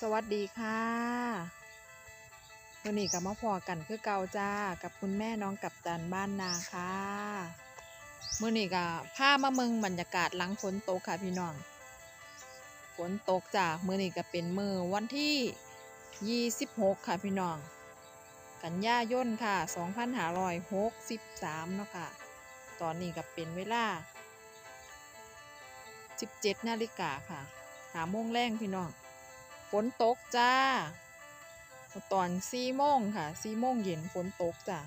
สวัสดีค่ะวันนี้กับมาพอกันคือเกาจ้า กับคุณแม่น้องกับจันบ้านนาค่ะมื่อนี้กับผ้ามาเมืองบรรยากาศหลังฝนตกค่ะพี่น้องฝนตกจากมื่อนี้ก็เป็นมือวันที่ 26 ค่ะพี่น้อง กันยายนค่ะ 2563 เนาะค่ะ ตอนนี้ก็เป็นเวลา 17 นาฬิกาค่ะ หาโมงแรงพี่น้อง นตกจ้า ตอนสี่โมงค่ะสี่โมงเย็นฝนตกจ้า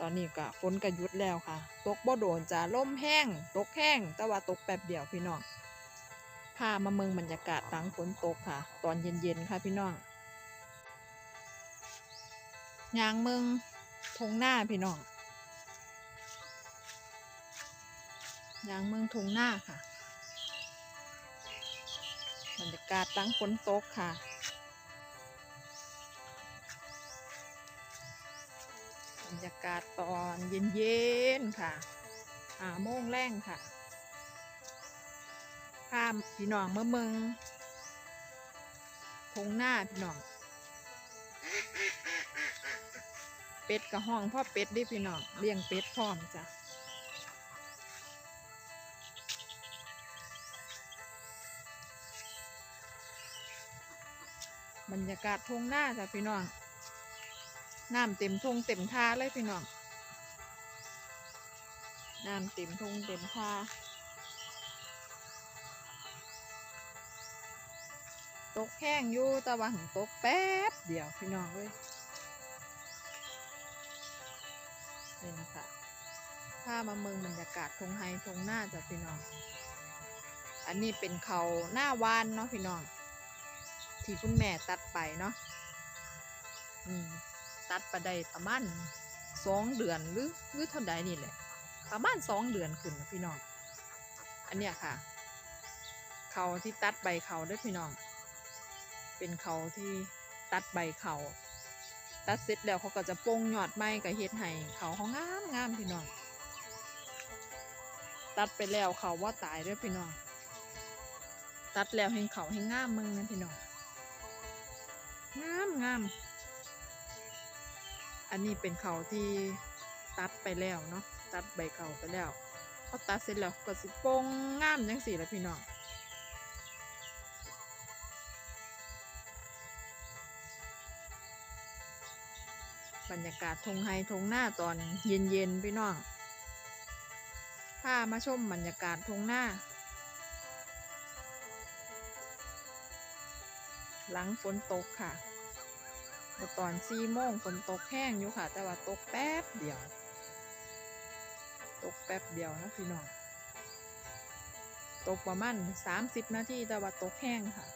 ตอนนี้ก็ฝนก็หยุดแล้วค่ะ ตกบ่โดนจ้าล่มแห้ง ตกแห้ง แต่ว่าตกแป๊บเดียวพี่น้องพามาเมืองบรรยากาศหลังฝนตกค่ะ ตอนเย็นๆค่ะพี่น้องยางเมืองทงหน้าพี่น้องยางเมืองทงหน้าค่ะ บรรยากาศหลังฝนตกค่ะบรรยากาศตอนเย็นๆค่ะหาโมงแรงค่ะพาพี่น้องเมื่อมืองทงหน้าพี่น้อง เป็ดกับห้องพ่อเป็ดดิพี่น้องเลี้ยงเป็ดพร้อมจ้ะ บรรยากาศทงหน้าจ้ะพี่น้องน้ำเต็มทงเต็มท่าเลยพี่น้องน้ำเต็มทงเต็มท่าตกแห้งอยู่ต่ว่าหังตกแป๊บเดียวพี่น้องเลยนี่นะคะพามาเมืองบรรยากาศทงไฮทงหน้าจ้ะพี่น้อง อันนี้เป็นเขาหน้าวานเนาะพี่น้อง ที่คุณแม่ตัดไปเนาะตัดไปได้ประมาณสองเดือนหรือหรือเท่าใดนี่แหละ ประมาณสองเดือนขึ้นนะพี่น้อง อันเนี้ยค่ะ เขาที่ตัดใบเขาด้วยพี่น้อง เป็นเขาที่ตัดใบเขาตัดเสร็จแล้วเขาก็จะโปงหยอดไม้กับเฮ็ดให้เขาเขางามงามพี่น้อง ตัดไปแล้วเขาว่าตายด้วยพี่น้อง ตัดแล้วให้เขาให้งามมึงนะพี่น้อง งามงาม อันนี้เป็นเขาที่ตัดไปแล้วเนาะ ตัดใบเขาไปแล้วพอตัดเสร็จแล้วก็สิโปงงามจังสี่ละพี่น้องบรรยากาศทงไฮทงหน้าตอนเย็นๆพี่น้องพามาชมบรรยากาศทงหน้า หลังฝนตกค่ะตอนสี่โมงฝนตกแห้งอยู่ค่ะ แต่ว่าตกแป๊บเดียว ตกแป๊บเดียวนะพี่น้องตกประมาณสามสิบนาทีแต่ว่าตกแห้งค่ะ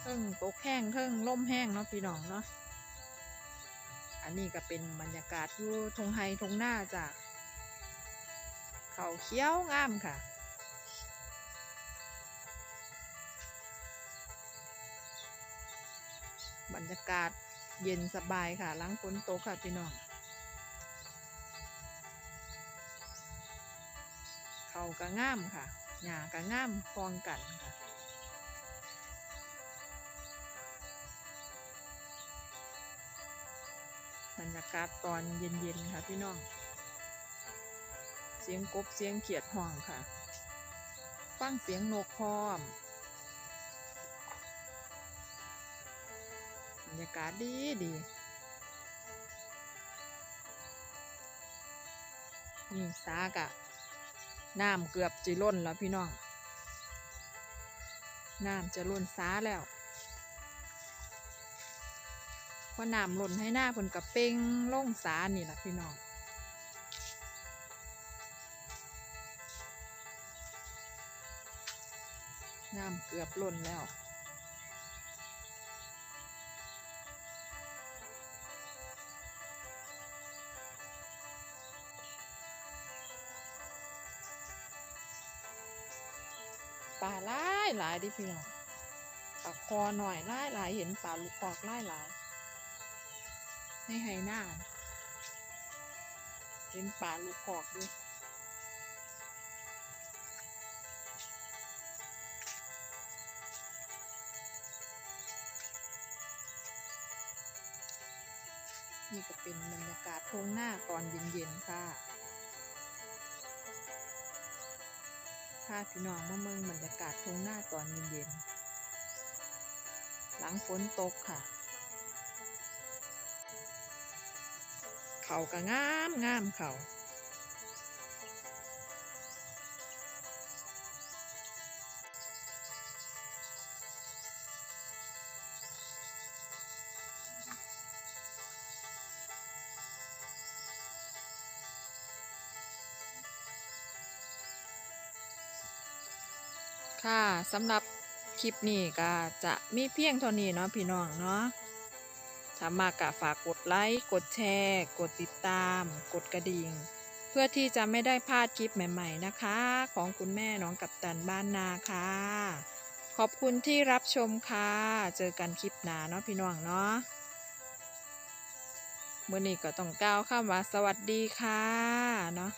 เทิงตกแห้งเทิงล่มแห้งเนาะพี่น้องเนาะอันนี้ก็เป็นบรรยากาศอยู่ทงไฮทงหน้าจากเขาเขี้ยวงามค่ะ บรรยากาศเย็นสบายค่ะล้างฝนตกค่ะพี่น้อง เขากระง่ามค่ะหญ้ากระง่ามพองกันค่ะบรรยากาศตอนเย็นๆค่ะพี่น้อง เสียงกบเสียงเขียดห้องค่ะ ฟังเสียงนกพร้อม รรยากาศดีดีนี่สากะน้ำเกือบจะล้นแล้วพี่น้อง น้ำจะล้นสาแล้วพอน้ำล้นให้หน้าเพิ่นกับเป้งล่งสานี่แหละพี่น้องน้ำเกือบล้นแล้ว ปลาหลายหลายดิพี่น้องปลาคอหน่อยหลายหลายเห็นปลาลูกกอกหลายหลายในไฮหน้าเห็นปลาลูกกอกด้วยนี่ก็เป็นบรรยากาศทุ่งหน้าตอนเย็นๆค่ะาพี่น้องมาเมืองบรรยากาศทงหน้าตอนเย็นๆ หลังฝนตกค่ะ เขาก็งามงามเข่า ค่ะสำหรับคลิปนี้ก็จะมีเพียงเท่านี้เนาะพี่น้องเนาะถ้ามากะฝากกดไลค์ กดแชร์ กดติดตาม กดกระดิ่ง เพื่อที่จะไม่ได้พลาดคลิปใหม่ ๆนะคะ ของคุณแม่น้องกัปตันบ้านนาค่ะ ขอบคุณที่รับชมค่ะ เจอกันคลิปหน้าเนาะพี่น้องเนาะเมื่อนี้ก็ต้องกล่าวคำว่าสวัสดีค่ะเนาะ